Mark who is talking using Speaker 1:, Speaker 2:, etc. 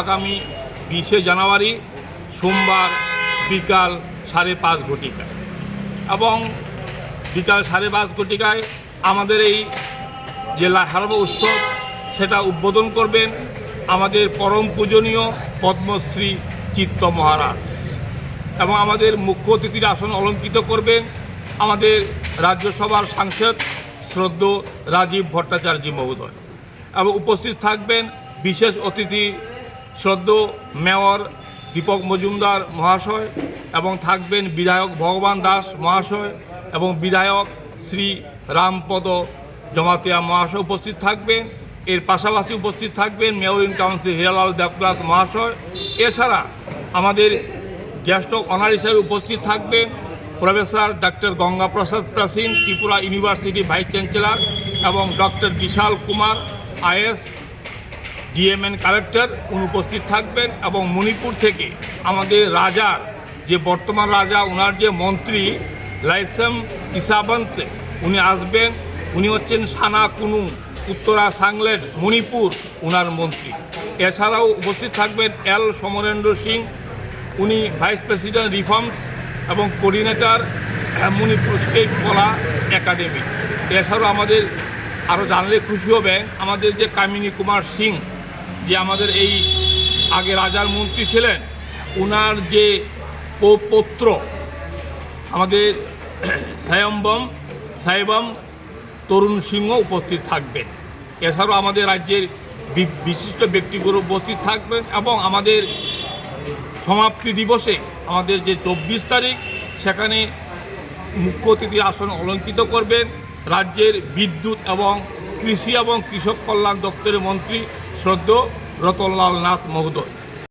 Speaker 1: আগামী বিশে জানুয়ারি সোমবার বিকাল সাড়ে পাঁচ ঘটিকায়। এবং বিকাল সাড়ে পাঁচ ঘটিকায় আমাদের এই যে হারব উৎসব সেটা উদ্বোধন করবেন আমাদের পরম পূজনীয় পদ্মশ্রী চিত্ত মহারাজ। এবং আমাদের মুখ্য অতিথির আসন অলঙ্কিত করবেন আমাদের রাজ্যসভার সাংসদ শ্রদ্ধ রাজীব ভট্টাচার্য মহোদয়। এবং উপস্থিত থাকবেন বিশেষ অতিথি শ্রদ্ধ মেয়র দীপক মজুমদার মহাশয় এবং থাকবেন বিধায়ক ভগবান দাস মহাশয় এবং বিধায়ক শ্রী রামপদ জমাতিয়া মহাশয় উপস্থিত থাকবেন। এর পাশাপাশি উপস্থিত থাকবেন mayor in council Hiralal Debnath মহাশয়। এছাড়া আমাদের গেস্ট অফ অনার হিসেবে উপস্থিত থাকবেন professor doctor Gangaprasad Prasain, Tripura university vice chancellor এবং doctor Bishal Kumar, IAS DM and collector. অনুপস্থিত থাকবেন এবং মণিপুর থেকে আমাদের রাজার যে বর্তমান রাজা ওনার যে মন্ত্রী, লাইসেম ইসাবন্ত, উনি আসবেন। উনি হচ্ছেন সানা কুনু, উত্তরা সাংলেট মণিপুর ওনার মন্ত্রী। এছাড়াও উপস্থিত থাকবেন এল সমরেন্দ্র সিং, উনি ভাইস প্রেসিডেন্ট রিফর্মস এবং coordinator Manipur state Kala academy. এছাড়াও আমাদের আরও জানলে খুশি হবেন, আমাদের যে কামিনী কুমার সিং, যে আমাদের এই আগে রাজার মন্ত্রী ছিলেন ওনার যে পো- পৌত্র আমাদের সায়ম্বম সাহেবম তরুণ সিংহ উপস্থিত থাকবেন। এছাড়াও আমাদের রাজ্যের বিশিষ্ট ব্যক্তিগুলো উপস্থিত থাকবেন এবং আমাদের সমাপ্তি দিবসে আমাদের যে চব্বিশ তারিখ, সেখানে মুখ্য অতিথির আসন অলঙ্কিত করবেন রাজ্যের বিদ্যুৎ এবং কৃষি এবং কৃষক কল্যাণ দপ্তরের মন্ত্রী শ্রদ্ধ রতনলাল নাথ মহোদয়।